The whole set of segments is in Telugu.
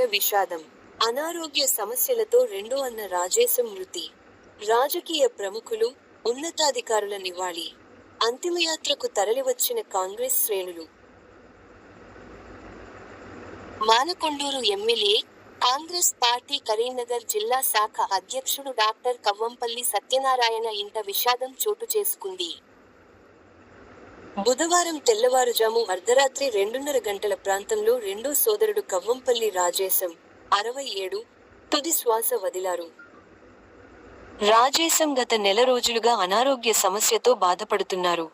విషాదం. అనారోగ్య సమస్యలతో రెండు అన్న రాజేశం మృతి. రాజకీయ ప్రముఖులు ఉన్నతాధికారుల నివాళి. అంతిమయాత్రకు తరలివచ్చిన కాంగ్రెస్ శ్రేణులు. Manakondur MLA Congress party Karimnagar జిల్లా శాఖ అధ్యక్షుడు డాక్టర్ కవ్వంపల్లి సత్యనారాయణ ఇంట విషాదం చోటు చేసుకుంది. బుధవారం తెల్లవారుజాము అర్ధరాత్రి రెండున్నర గంటల ప్రాంతంలో రెండో సోదరుడు కవ్వంపల్లి రాజేశం అరవై ఏడు తుది శ్వాస వదిలారు. రాజేశం గత నెల రోజులుగా అనారోగ్య సమస్యతో బాధపడుతున్నారు.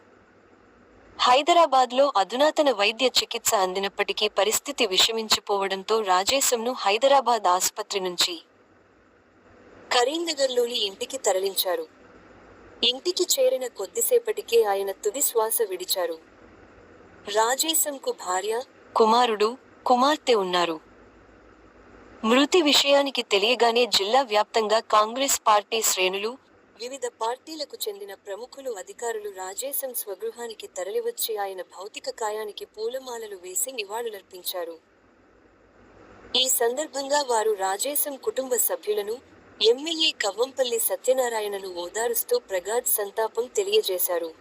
హైదరాబాద్లో అధునాతన వైద్య చికిత్స అందినప్పటికీ పరిస్థితి విషమించిపోవడంతో రాజేశంను హైదరాబాద్ ఆసుపత్రి నుంచి కరీంనగర్లోని ఇంటికి తరలించారు. ఇంటికి చేరిన కొద్దిసేపటికే ఆయన తుది శ్వాస విడిచారు. రాజేశంకు భార్య కుమారుడు కుమార్తె ఉన్నారు. మృతి విషయానికి తెలియగానే జిల్లా వ్యాప్తంగా కాంగ్రెస్ పార్టీ శ్రేణులు వివిధ పార్టీలకు చెందిన ప్రముఖులు అధికారులు రాజేశం స్వగృహానికి తరలివచ్చి ఆయన భౌతిక కాయానికి పూలమాలలు వేసి నివాళులర్పించారు. ఈ సందర్భంగా వారు రాజేశం కుటుంబ సభ్యులను ఎమ్మెల్యే కవ్వంపల్లి సత్యనారాయణను ఓదారుస్తూ ప్రగాఢ్ సంతాపం తెలియజేశారు.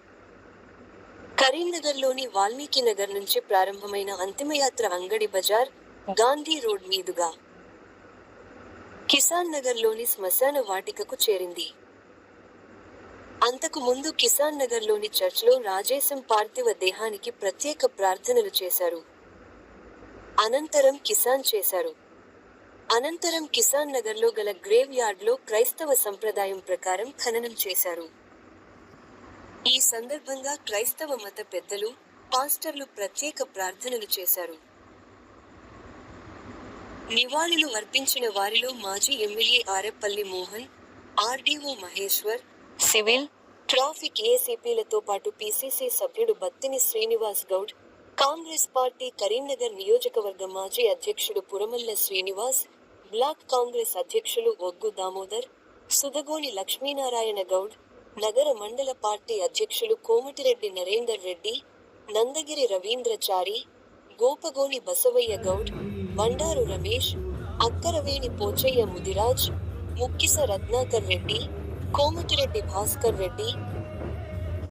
కరీంనగర్లోని వాల్మీకి నగర్ నుంచి ప్రారంభమైన అంతిమయాత్ర అంగడి బజార్ గాంధీ రోడ్ మీదుగా కిసాన్ నగర్లోని శ్మశాన వాటికకు చేరింది. అంతకు ముందు కిసాన్ నగర్లోని చర్చ్లో రాజేశం పార్థివ దేహానికి ప్రత్యేక ప్రార్థనలు చేశారు. అనంతరం కిసాన్ చేశారు. అనంతరం కిసాన్ నగర్లో గల గ్రేవ్ యార్డ్లో క్రైస్తవ సంప్రదాయం ప్రకారం ఖననం చేశారు. ఈ సందర్భంగా క్రైస్తవ మత పెద్దలు పాస్టర్లు ప్రత్యేక ప్రార్థనలు చేశారు. నివాళులు అర్పించిన వారిలో మాజీ MLA Arepalli Mohan RDO Maheshwar civil traffic ఏసీపీలతో పాటు పీసీసీ సభ్యుడు బత్తిని శ్రీనివాస్ గౌడ్ కాంగ్రెస్ పార్టీ కరీంనగర్ నియోజకవర్గ మాజీ అధ్యక్షుడు పురమల్ల శ్రీనివాస్ బ్లాక్ కాంగ్రెస్ అధ్యక్షులు ఒగ్గు దామోదర్ సుదగోని లక్ష్మీనారాయణ గౌడ్ నగర మండల పార్టీ అధ్యక్షులు కోమటిరెడ్డి నరేందర్ రెడ్డి నందగిరి రవీంద్రచారి గోపగోని బసవయ్య గౌడ్ బండారు రమేష్ అక్కరవేణి పోచయ్య ముదిరాజ్ ముక్కిస రత్నాకర్ రెడ్డి కోమటిరెడ్డి భాస్కర్ రెడ్డి